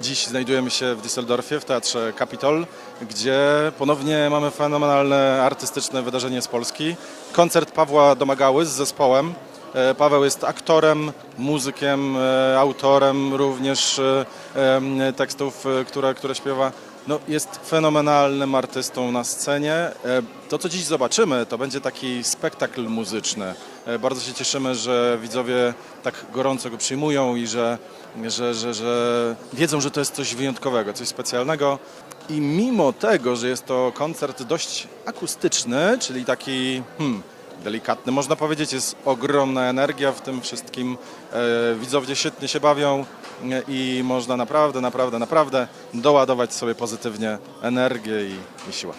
Dziś znajdujemy się w Düsseldorfie, w Teatrze Kapitol, gdzie ponownie mamy fenomenalne artystyczne wydarzenie z Polski. Koncert Pawła Domagały z zespołem. E, Paweł jest aktorem, muzykiem, e, autorem również e, tekstów, które, które śpiewa. No, jest fenomenalnym artystą na scenie. E, To, co dziś zobaczymy, to będzie taki spektakl muzyczny. E, Bardzo się cieszymy, że widzowie tak gorąco go przyjmują i że, że, że, że wiedzą, że to jest coś wyjątkowego, coś specjalnego. I mimo tego, że jest to koncert dość akustyczny, czyli taki hmm, delikatny, można powiedzieć, jest ogromna energia w tym wszystkim. E, Widzowie świetnie się bawią i można naprawdę, naprawdę, naprawdę doładować sobie pozytywnie energię i, i siłę.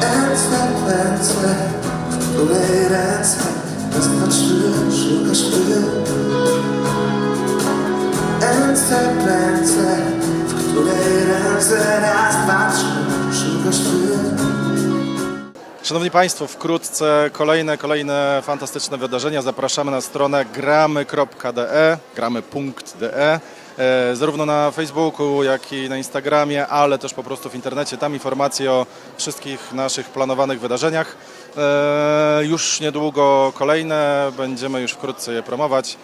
Ręce, której ręce raz, dwa, trzy, szukasz Szanowni Państwo, wkrótce kolejne, kolejne fantastyczne wydarzenia. Zapraszamy na stronę gramy.de, gramy.de, e, zarówno na Facebooku, jak i na Instagramie, ale też po prostu w internecie. Tam informacje o wszystkich naszych planowanych wydarzeniach. E, Już niedługo kolejne, będziemy już wkrótce je promować.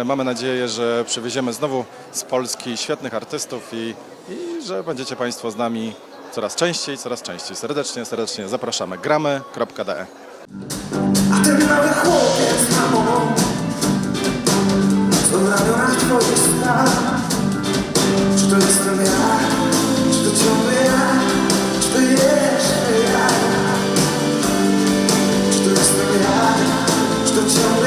E, Mamy nadzieję, że przywieziemy znowu z Polski świetnych artystów i, i że będziecie Państwo z nami coraz częściej, coraz częściej. Serdecznie, serdecznie zapraszamy. gramy.de A chłopiec Co w ramionach Czy to jestem ja? Czy to ciągle ja? Czy to jeszcze ja? Czy to jestem ja? Czy to ciągle